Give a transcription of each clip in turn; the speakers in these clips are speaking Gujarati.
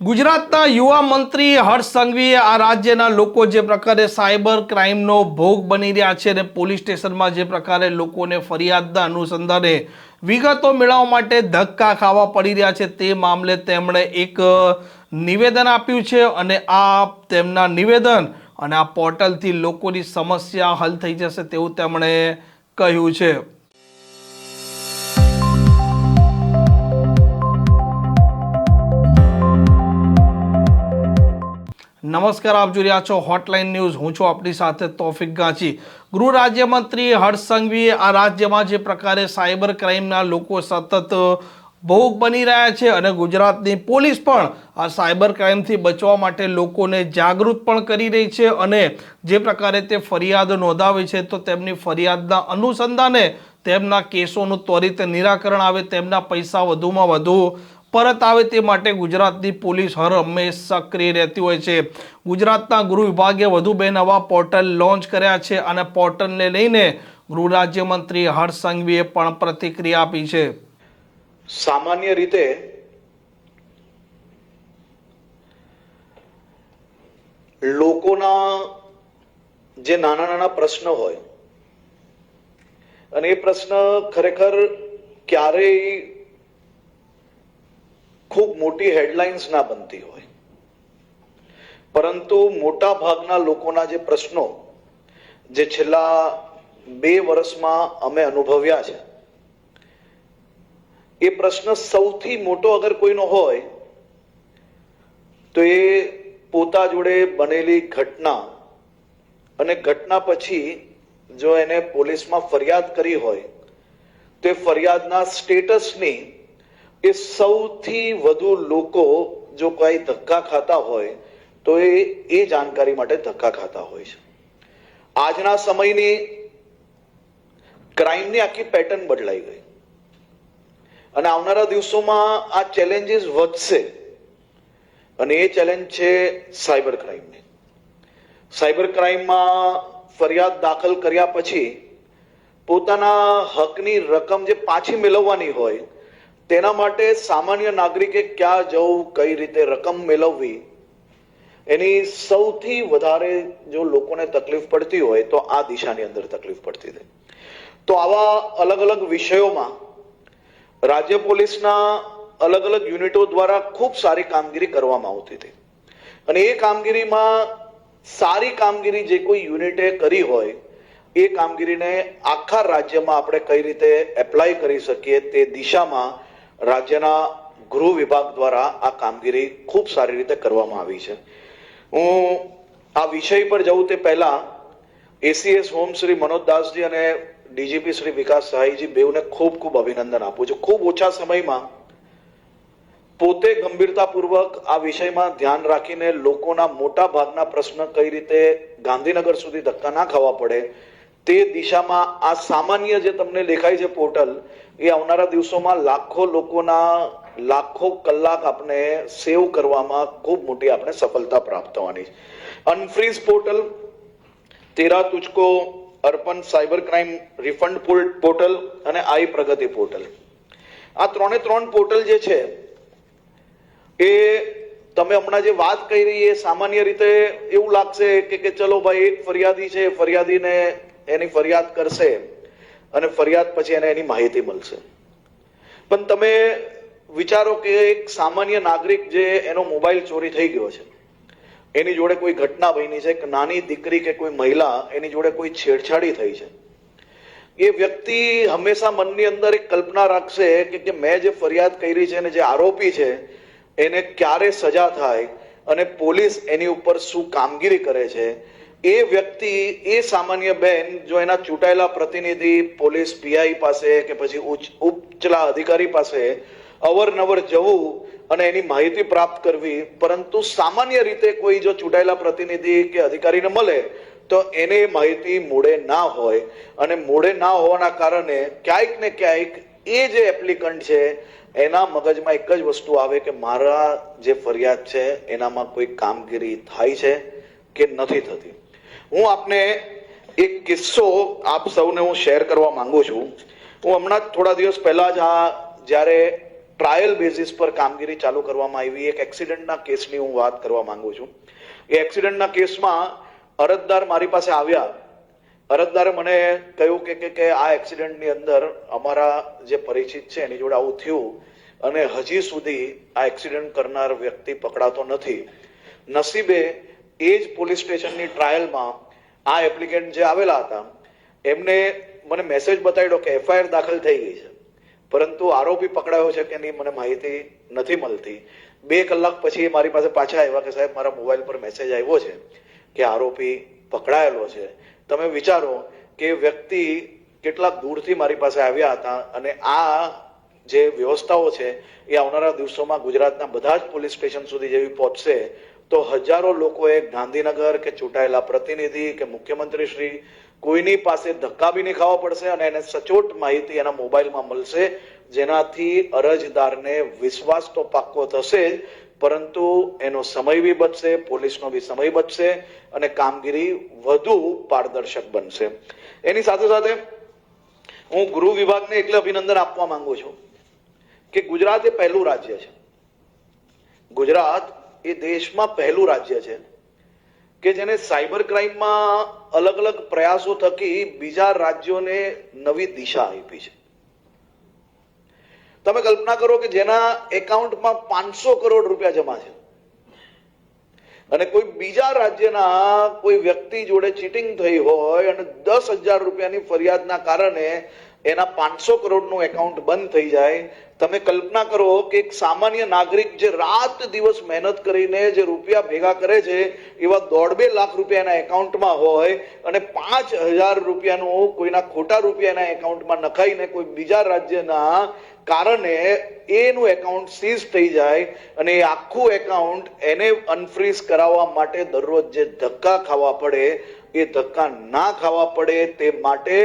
ગુજરાતના યુવા મંત્રી હર્ષ સંઘવીએ આ રાજ્યના લોકો જે પ્રકારે સાયબર ક્રાઇમનો ભોગ બની રહ્યા છે અને પોલીસ સ્ટેશનમાં જે પ્રકારે લોકોને ફરિયાદના અનુસંધાને વિગતો મેળવવા માટે ધક્કા ખાવા પડી રહ્યા છે તે મામલે તેમણે એક નિવેદન આપ્યું છે અને આ તેમના નિવેદન અને આ પોર્ટલથી લોકોની સમસ્યા હલ થઈ જશે તેવું તેમણે કહ્યું છે. નમસ્કાર, આપ જોઈ રહ્યા છો હોટલાઇન ન્યૂઝ હું છું આપણી સાથે તોફિક ગાંચી. ગૃહ રાજ્યમંત્રી હર્ષ સંઘવીએ આ રાજ્યમાં જે પ્રકારે સાયબર ક્રાઇમના લોકો સતત ભોગ બની રહ્યા છે અને ગુજરાતની પોલીસ પણ આ સાયબર ક્રાઇમથી બચવા માટે લોકોને જાગૃત પણ કરી રહી છે અને જે પ્રકારે તે ફરિયાદ નોંધાવે છે, તો તેમની ફરિયાદના અનુસંધાને તેમના કેસોનું ત્વરિત નિરાકરણ આવે, તેમના પૈસા વધુમાં વધુ પરત આવે તે માટે ગુજરાતની પોલીસ હર હંમેશ સક્રિય રહેતી હોય છે. ગુજરાતના ગૃહ વિભાગે વધુ બે નવા પોર્ટલ લોન્ચ કર્યા છે અને પોર્ટલને લઈને ગૃહ રાજ્યમંત્રી હર્ષ સંઘવીએ પણ પ્રતિક્રિયા આપી છે. સામાન્ય રીતે લોકોના જે નાના નાના પ્રશ્નો હોય અને એ પ્રશ્ન ખરેખર ક્યારેય ખૂબ મોટી હેડલાઇન્સ ના બનતી હોય. પરંતુ મોટા ભાગના લોકોના જે પ્રશ્નો જે છેલ્લા બે વર્ષમાં અમે અનુભવ્યા છે, એ પ્રશ્ન સૌથી મોટો અગર કોઈનો હોય, તો એ પોતા જોડે બનેલી ઘટના અને ઘટના પછી જો એને પોલીસમાં ફરિયાદ કરી હોય, તે ફરિયાદના સ્ટેટસની એ સૌથી વધુ લોકો જો કાંઈ ધક્કા ખાતા હોય, તો એ એ જાણકારી માટે ધક્કા ખાતા હોય છે. આજના સમયની ક્રાઇમની આખી પેટર્ન બદલાઈ ગઈ. અને આવનારા દિવસોમાં આ ચેલેન્જીસ વધશે. અને એ ચેલેન્જ છે સાયબર ક્રાઇમની. સાયબર ક્રાઇમમાં ફરિયાદ દાખલ કર્યા પછી પોતાના હકની રકમ જે પાછી મેળવવાની હોય તેના માટે સામાન્ય નાગરિકે ક્યાં જવું, કઈ રીતે રકમ મેળવવી, એની સૌથી વધારે જો લોકોને તકલીફ પડતી હોય તો આ દિશાની અંદર તકલીફ પડતી હતી તો આવા અલગ અલગ વિષયોમાં રાજ્ય પોલીસના અલગ અલગ યુનિટો દ્વારા ખૂબ સારી કામગીરી કરવામાં આવતી હતી. અને એ કામગીરીમાં સારી કામગીરી જે કોઈ યુનિટે કરી હોય, એ કામગીરીને આખા રાજ્યમાં આપણે કઈ રીતે એપ્લાય કરી શકીએ તે દિશામાં રાજ્યના ગૃહ વિભાગ દ્વારા આ કામગીરી ખૂબ સારી રીતે કરવામાં આવી છે. હું આ વિષય પર જવું તે પહેલા એસીએસ હોમ શ્રી મનોજદાસજી અને ડીજીપી શ્રી વિકાસ સહાયજી બેઉને ખૂબ ખૂબ અભિનંદન આપું છું. ખૂબ ઓછા સમયમાં પોતે ગંભીરતાપૂર્વક આ વિષયમાં ધ્યાન રાખીને લોકોના મોટા ભાગના પ્રશ્ન કઈ રીતે ગાંધીનગર સુધી ધક્કા ના ખાવા પડે તે દિશામાં આ સામાન્ય જે તમને દેખાય છે પોર્ટલ, એ આવનારા દિવસોમાં લાખો લોકોના લાખો કલાક આપણે સેવ કરવામાં ખૂબ મોટી આપણે સફળતા પ્રાપ્ત થવાની છે. અનફ્રીઝ પોર્ટલ તેરા તુચકો અર્પણ સાયબર ક્રાઇમ રિફંડ પોર્ટલ અને આઈ પ્રગતિ પોર્ટલ. આ ત્રણે ત્રણ પોર્ટલ જે છે, એ તમે હમણાં જે વાત કરી એ સામાન્ય રીતે એવું લાગશે કે કે ચલો ભાઈ એક ફરિયાદી છે ફરિયાદીને એની ફરિયાદ કરશે અને ફરિયાદ પછી એને એની માહિતી મળશે. પણ તમે વિચારો કે એક સામાન્ય નાગરિક જે એનો મોબાઈલ ચોરી થઈ ગયો છે, એની જોડે કોઈ ઘટના બની છે કે નાની દીકરી કે કોઈ મહિલા એની જોડે કોઈ છેડછાડી થઈ છે? એ વ્યક્તિ હંમેશા મનની અંદર એક કલ્પના રાખશે કે કે મેં જે ફરિયાદ કરી છે અને જે આરોપી છે, એને ક્યારે સજા થાય અને પોલીસ એની ઉપર શું કામગીરી કરે છે એ વ્યક્તિ, એ સામાન્ય બેન જો એના ચૂંટાયેલા પ્રતિનિધિ, પોલીસ પીઆઈ પાસે કે પછી ઉપચલા અધિકારી પાસે અવરનવર જવું અને એની માહિતી પ્રાપ્ત કરવી, પરંતુ સામાન્ય રીતે કોઈ જો ચૂંટાયેલા પ્રતિનિધિ કે અધિકારીને મળે, તો એને માહિતી મૂળે ના હોય અને મૂળે ના હોવાના કારણે ક્યાંક ને ક્યાંક એ જે એપ્લિકન્ટ છે, એના મગજમાં એક જ વસ્તુ આવે કે મારા જે ફરિયાદ છે, એનામાં કોઈ કામગીરી થાય છે કે નથી થતી. હું આપને એક કિસ્સો આપ સૌને હું શેર કરવા માંગુ છું. હું હમણાં થોડા દિવસ પહેલા જ આ જ્યારે ટ્રાયલ બેઝિસ પર કામગીરી ચાલુ કરવામાં આવી, એક એક્સિડન્ટના કેસની હું વાત કરવા માંગુ છું. એ એક્સિડન્ટના કેસમાં અરજદાર મારી પાસે આવ્યા. અરજદારે મને કહ્યું કે- કે આ એક્સિડન્ટની અંદર અમારા જે પરિચિત છે એની જોડે આવું થયું અને હજી સુધી આ એક્સિડન્ટ કરનાર વ્યક્તિ પકડાતો નથી. નસીબે એ જ પોલીસ સ્ટેશનની ટ્રાયલમાં આ એપ્લિકેન્ટ જે આવેલા હતા, એમને મને મેસેજ બતાવ્યો કે એફઆઈઆર દાખલ થઈ ગઈ છે. પરંતુ આરોપી પકડાયો છે કે નહીં મને માહિતી નથી મળતી. બે કલાક પછી મારી પાસે પાછા આવ્યા કે સાહેબ, મારા મોબાઈલ પર મેસેજ આવ્યો છે કે આરોપી પકડાયેલો છે. તમે વિચારો કે વ્યક્તિ કેટલાક દૂરથી મારી પાસે આવ્યા હતા અને આ જે વ્યવસ્થાઓ છે એ આવનારા દિવસોમાં ગુજરાતના બધા જ પોલીસ સ્ટેશન સુધી જેવી પહોંચશે તો હજારો લોકોએ ગાંધીનગર કે ચૂંટાયેલા પ્રતિનિધિ કે મુખ્યમંત્રી શ્રી કોઈની પાસે ધક્કા બી નહીં ખાવા પડશે અને એને સચોટ માહિતી એના મોબાઈલમાં મળશે. જેનાથી અરજદારને વિશ્વાસ તો પાક્કો થશે જ, પરંતુ એનો સમય બી બચશે, પોલીસનો બી સમય બચશે અને કામગીરી વધુ પારદર્શક બનશે. એની સાથે સાથે હું ગૃહ વિભાગને એટલે અભિનંદન આપવા માંગુ છું કે ગુજરાત એ પહેલું રાજ્ય છે. ગુજરાત એ દેશમાં પહેલું રાજ્ય છે કે જેને સાયબર ક્રાઇમમાં અલગ અલગ પ્રયાસો થકી બીજા રાજ્યોને નવી દિશા આપી છે. તમે કલ્પના કરો કે જેના એકાઉન્ટમાં પાંચસો કરોડ રૂપિયા જમા છે. અને કોઈ બીજા રાજ્યના કોઈ વ્યક્તિ જોડે ચીટિંગ થઈ હોય અને દસ હજાર રૂપિયાની ફરિયાદના કારણે એના પાંચસો કરોડનું એકાઉન્ટ બંધ થઈ જાય. તમે કલ્પના કરો કે એક સામાન્ય નાગરિક જે રાત દિવસ મહેનત કરીને જે રૂપિયા ભેગા કરે છે, એવા દોઢ બે લાખ રૂપિયા એના એકાઉન્ટમાં હોય અને પાંચ હજાર રૂપિયાનું કોઈના ખોટા રૂપિયા એના એકાઉન્ટમાં નખાઈને કોઈ બીજા રાજ્યના કારણે એનું એકાઉન્ટ સીઝ થઈ જાય અને એ આખું એકાઉન્ટ એને અનફ્રીઝ કરાવવા માટે દરરોજ જે ધક્કા ખાવા પડે, એ ધક્કા ના ખાવા પડે તે માટે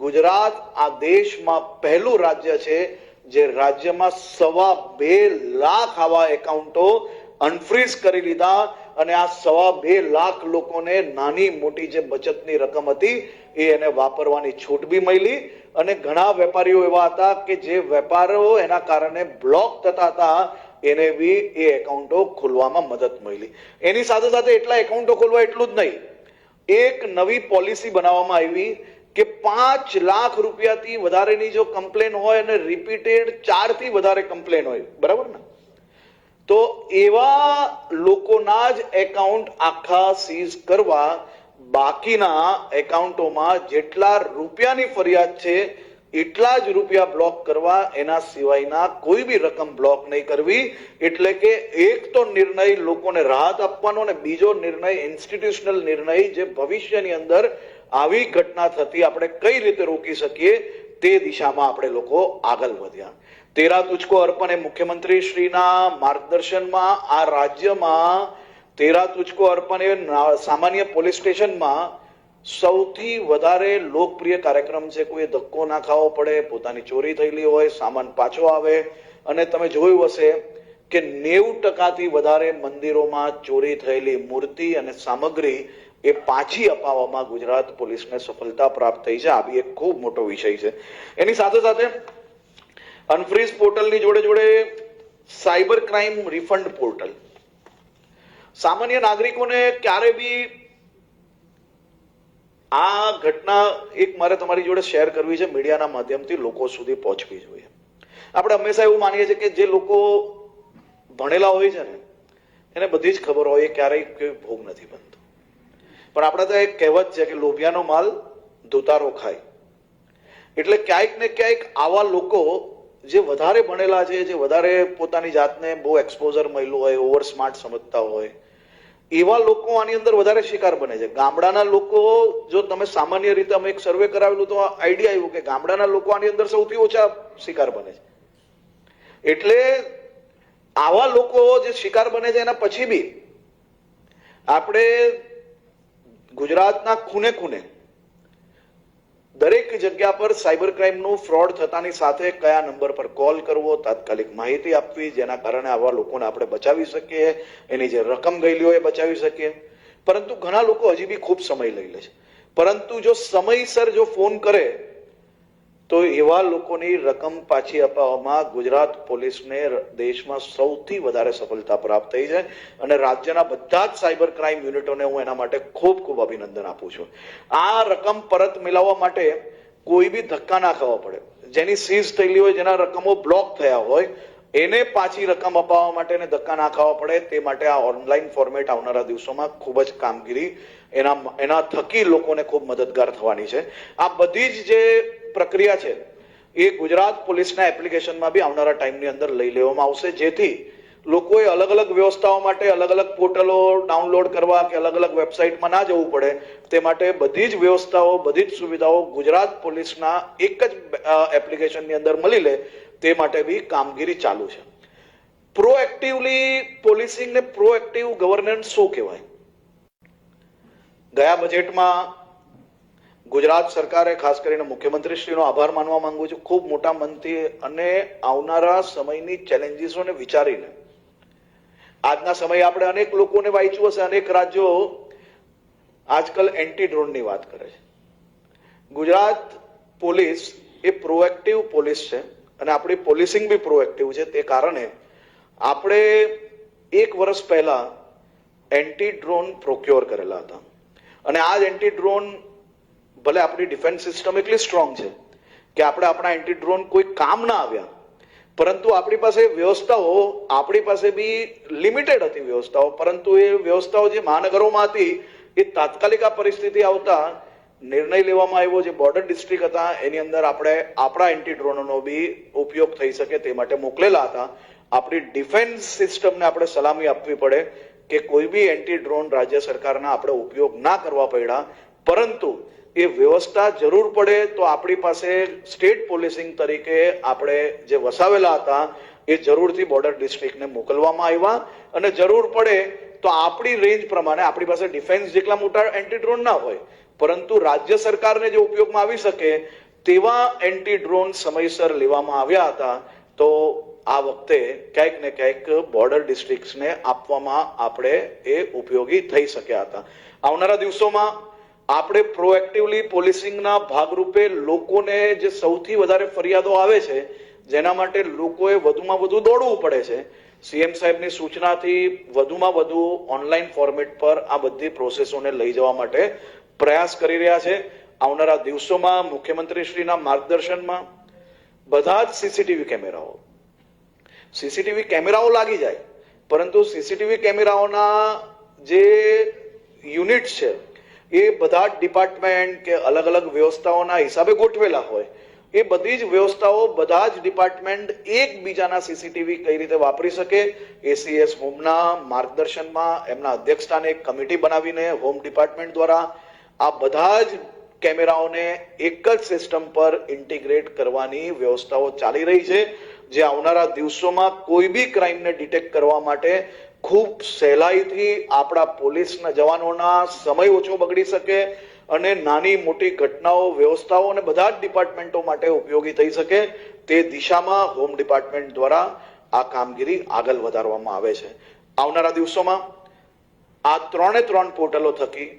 ગુજરાત આ દેશમાં પહેલું રાજ્ય છે જે રાજ્યમાં સવા બે લાખ આવા એકાઉન્ટો અનફ્રીઝ કરી લીધા અને આ સવા બે લાખ લોકોને નાની મોટી જે બચતની રકમ હતી એ એને વાપરવાની છૂટ બી મળી અને ઘણા વેપારીઓ એવા હતા કે જે વેપારો એના કારણે બ્લોક થતા હતા, એને બી એ એકાઉન્ટો ખોલવામાં મદદ મળી. એની સાથે સાથે એટલા એકાઉન્ટો ખોલવા એટલું જ નહીં. એક નવી પોલિસી બનાવવામાં આવી કે પાંચ લાખ રૂપિયાથી વધારેની જો કમ્પ્લેન હોય અને રિપીટેડ ચારથી વધારે કમ્પ્લેન હોય. બરાબર ને? તો એવા લોકોના જ એકાઉન્ટ આખા સીઝ કરવા બાકીના એકાઉન્ટોમાં જેટલા રૂપિયાની ફરિયાદ છે, એટલા જ રૂપિયા બ્લોક કરવા, એના સિવાયના કોઈ બી રકમ બ્લોક નહીં કરવી. એટલે કે એક તો નિર્ણય લોકોને રાહત આપવાનો અને બીજો નિર્ણય ઇન્સ્ટિટ્યુશનલ નિર્ણય જે ભવિષ્યની અંદર આવી ઘટના થતી આપણે કઈ રીતે રોકી શકીએ તે દિશામાં આપણે લોકો આગળ વધ્યા. તેરા તુચકો અર્પણ એ મુખ્યમંત્રી શ્રીના માર્ગદર્શનમાં આ રાજ્યમાં તેરા તુચકો અર્પણ એ સામાન્ય પોલીસ સ્ટેશનમાં સૌથી વધારે લોકપ્રિય કાર્યક્રમ છે. કોઈ ધક્કો ના ખાવો પડે, પોતાની ચોરી થયેલી હોય, સામાન પાછો આવે. અને તમે જોયું હશે કે નેવું ટકાથી વધારે મંદિરોમાં ચોરી થયેલી મૂર્તિ અને સામગ્રી એ પાછી અપાવવામાં ગુજરાત પોલીસને સફળતા પ્રાપ્ત થઈ છે. આ બી એક ખૂબ મોટો વિષય છે. એની સાથે સાથે અનફ્રીઝ પોર્ટલની જોડે જોડે સાયબર ક્રાઇમ રિફંડ પોર્ટલ. સામાન્ય નાગરિકોને ક્યારે બી આ ઘટના એક મારે તમારી જોડે શેર કરવી છે. મીડિયાના માધ્યમથી લોકો સુધી પહોંચવી જોઈએ. આપણે હંમેશા એવું માનીએ છીએ કે જે લોકો ભણેલા હોય છે ને, એને બધી જ ખબર હોય એ ક્યારેય કોઈ ભોગ નથી બનતો. પણ આપણે તો એક કહેવત છે કે લોભિયાનો માલ ધોતારો ખાય. એટલે ક્યાંક ને ક્યાંક આવા લોકો જે વધારે ભણેલા છે, જે વધારે પોતાની જાતને બહુ એક્સપોઝર મળ્યું હોય ઓવર સ્માર્ટ સમજતા હોય, એવા લોકો આની અંદર વધારે શિકાર બને છે. ગામડાના લોકો, જો તમે સામાન્ય રીતે અમે એક સર્વે કરાવેલું તો આઈડિયા આવ્યું કે ગામડાના લોકો આની અંદર સૌથી ઓછા શિકાર બને છે. એટલે આવા લોકો જે શિકાર બને છે એના પછી બી આપણે ગુજરાતના ખૂને ખૂને દરેક જગ્યા પર સાયબર ક્રાઇમનું ફ્રોડ થતાની સાથે કયા નંબર પર કોલ કરવો, તાત્કાલિક માહિતી આપવી, જેના કારણે આવા લોકોને આપણે બચાવી શકીએ, એની જે રકમ ગયેલી હોય એ બચાવી શકીએ. પરંતુ ઘણા લોકો હજી બી ખૂબ સમય લઈ લે છે. પરંતુ જો સમયસર જો ફોન કરે તો એવા લોકોની રકમ પાછી અપાવવામાં ગુજરાત પોલીસને દેશમાં સૌથી વધારે સફળતા પ્રાપ્ત થઈ છે અને રાજ્યના બધા જ સાયબર ક્રાઇમ યુનિટોને હું એના માટે ખૂબ ખૂબ અભિનંદન આપું છું. આ રકમ પરત મેળવવા માટે કોઈ બી ધક્કા ના ખાવા પડે. જેની સીઝ થયેલી હોય, જેના રકમો બ્લોક થયા હોય, એને પાછી રકમ અપાવવા માટે એને ધક્કા ના ખાવા પડે, તે માટે આ ઓનલાઈન ફોર્મેટ આવનારા દિવસોમાં ખૂબ જ કામગીરી એના એના થકી લોકોને ખૂબ મદદગાર થવાની છે. આ બધી જ જે પ્રક્રિયા છે, એ ગુજરાત પોલીસના એપ્લિકેશનમાં બી આવનારા ટાઈમની અંદર લઈ લેવામાં આવશે. જેથી લોકોએ અલગ અલગ વ્યવસ્થાઓ માટે અલગ અલગ પોર્ટલો ડાઉનલોડ કરવા કે અલગ અલગ વેબસાઇટમાં ના જવું પડે, તે માટે બધી જ વ્યવસ્થાઓ, બધી જ સુવિધાઓ ગુજરાત પોલીસના એક જ એપ્લિકેશનની અંદર મળી લે, તે માટે બી કામગીરી ચાલુ છે. પ્રોએક્ટિવલી પોલીસિંગ ને પ્રોએક્ટિવ ગવર્નન્સ શું કહેવાય? ગયા બજેટમાં ગુજરાત સરકારે ખાસ કરીને મુખ્યમંત્રીશ્રીનો આભાર માનવા માંગુ છું. ખૂબ મોટા મનથી અને આવનારા સમયની ચેલેન્જીસોને વિચારીને. આજના સમયે આપણે અનેક લોકોને વાંચ્યું હશે, અનેક રાજ્યો આજકાલ એન્ટી ડ્રોનની વાત કરે છે. ગુજરાત પોલીસ એ પ્રોએક્ટિવ પોલીસ છે અને આપણી પોલીસિંગ બી પ્રોએક્ટિવ છે. તે કારણે આપણે એક વર્ષ પહેલા એન્ટી ડ્રોન પ્રોક્યોર કરેલા હતા. અને આ જ એન્ટી ડ્રોન ભલે આપણી ડિફેન્સ સિસ્ટમ એટલી સ્ટ્રોંગ છે કે આપણે આપણા એન્ટી ડ્રોન કોઈ કામ ના આવ્યા. પરંતુ આપણી પાસે વ્યવસ્થાઓ, આપણી પાસે બી લિમિટેડ હતી વ્યવસ્થાઓ. પરંતુ એ વ્યવસ્થાઓ જે મહાનગરોમાં હતી, એ તાત્કાલિક આ પરિસ્થિતિ આવતા નિર્ણય લેવામાં આવ્યો જે બોર્ડર ડિસ્ટ્રિક્ટ હતા, એની અંદર આપણે આપણા એન્ટી ડ્રોનનો બી ઉપયોગ થઈ શકે તે માટે મોકલેલા હતા. આપણી ડિફેન્સ સિસ્ટમને આપણે સલામી આપવી પડે કે કોઈ બી એન્ટી ડ્રોન રાજ્ય સરકારના આપણે ઉપયોગ ના કરવા પડ્યા. પરંતુ એ વ્યવસ્થા જરૂર પડે તો આપણી પાસે સ્ટેટ પોલીસિંગ તરીકે આપણે જે વસાવેલા હતા, એ જરૂરથી બોર્ડર ડિસ્ટ્રિક્ટને મોકલવામાં આવ્યા. અને જરૂર પડે તો આપણી રેન્જ પ્રમાણે, આપણી પાસે ડિફેન્સ જેટલા મોટા એન્ટી ડ્રોન ના હોય, પરંતુ રાજ્ય સરકારને જે ઉપયોગમાં આવી શકે તેવા એન્ટી ડ્રોન સમયસર લેવામાં આવ્યા હતા, તો આ વખતે ક્યાંક ને ક્યાંક બોર્ડર ડિસ્ટ્રિક્ટ્સને આપવામાં આપણે એ ઉપયોગી થઈ શક્યા હતા. આવનારા દિવસોમાં આપણે પ્રોએક્ટિવલી પોલીસિંગના ભાગરૂપે લોકોને જે સૌથી વધારે ફરિયાદો આવે છે, જેના માટે લોકોએ વધુમાં વધુ દોડવું પડે છે, સીએમ સાહેબની સૂચનાથી વધુમાં વધુ ઓનલાઈન ફોર્મેટ પર આ બધી પ્રોસેસોને લઈ જવા માટે પ્રયાસ કરી રહ્યા છે. આવનારા દિવસોમાં મુખ્યમંત્રીશ્રીના માર્ગદર્શનમાં બધા જ સીસીટીવી કેમેરાઓ. સીસીટીવી કેમેરાઓ લાગી જાય, પરંતુ સીસીટીવી કેમેરાઓના જે યુનિટ છે એ બધા જ ડિપાર્ટમેન્ટ કે અલગ અલગ વ્યવસ્થાઓના હિસાબે ગોઠવેલા હોય. એ બધી જ વ્યવસ્થાઓ બધા જ ડિપાર્ટમેન્ટ એકબીજાના સીસીટીવી કઈ રીતે વાપરી શકે એસીએસ હોમના માર્ગદર્શનમાં, એમના અધ્યક્ષતાને એક કમિટી બનાવીને હોમ ડિપાર્ટમેન્ટ દ્વારા આ બધા જ કેમેરાઓને એક જ સિસ્ટમ પર ઇન્ટિગ્રેટ કરવાની વ્યવસ્થાઓ ચાલી રહી છે, જે આવનારા દિવસોમાં કોઈ બી ક્રાઇમને ડિટેક્ટ કરવા માટે ખૂબ સહેલાઈથી આપણા પોલીસના જવાનોના સમય ઓછો બગડી શકે અને નાની મોટી ઘટનાઓ, વ્યવસ્થાઓ અને બધા જ ડિપાર્ટમેન્ટો માટે ઉપયોગી થઈ શકે તે દિશામાં હોમ ડિપાર્ટમેન્ટ દ્વારા આ કામગીરી આગળ વધારવામાં આવે છે. આવનારા દિવસોમાં આ ત્રણે ત્રણ પોર્ટલો થકી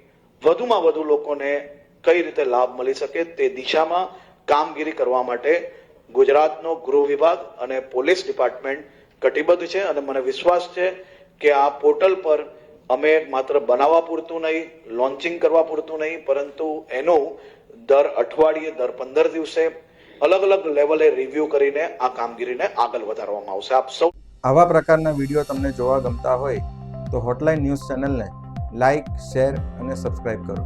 વધુમાં વધુ લોકોને કઈ રીતે લાભ મળી શકે તે દિશામાં કામગીરી કરવા માટે ગુજરાતનો ગૃહ વિભાગ અને પોલીસ ડિપાર્ટમેન્ટ કટિબદ્ધ છે અને મને વિશ્વાસ છે કે આ પોર્ટલ પર અમે માત્ર બનાવવા પૂરતું નહીં, લોન્ચિંગ કરવા પૂરતું નહીં, પરંતુ એનો દર અઠવાડિયે, દર પંદર દિવસે અલગ અલગ લેવલે રિવ્યુ કરીને આ કામગીરીને આગળ વધારવામાં આવશે. આપ સૌ આવા પ્રકારના વીડિયો તમને જોવા ગમતા હોય તો હોટલાઇન ન્યૂઝ ચેનલને લાઇક શેર અને સબસ્ક્રાઇબ કરો.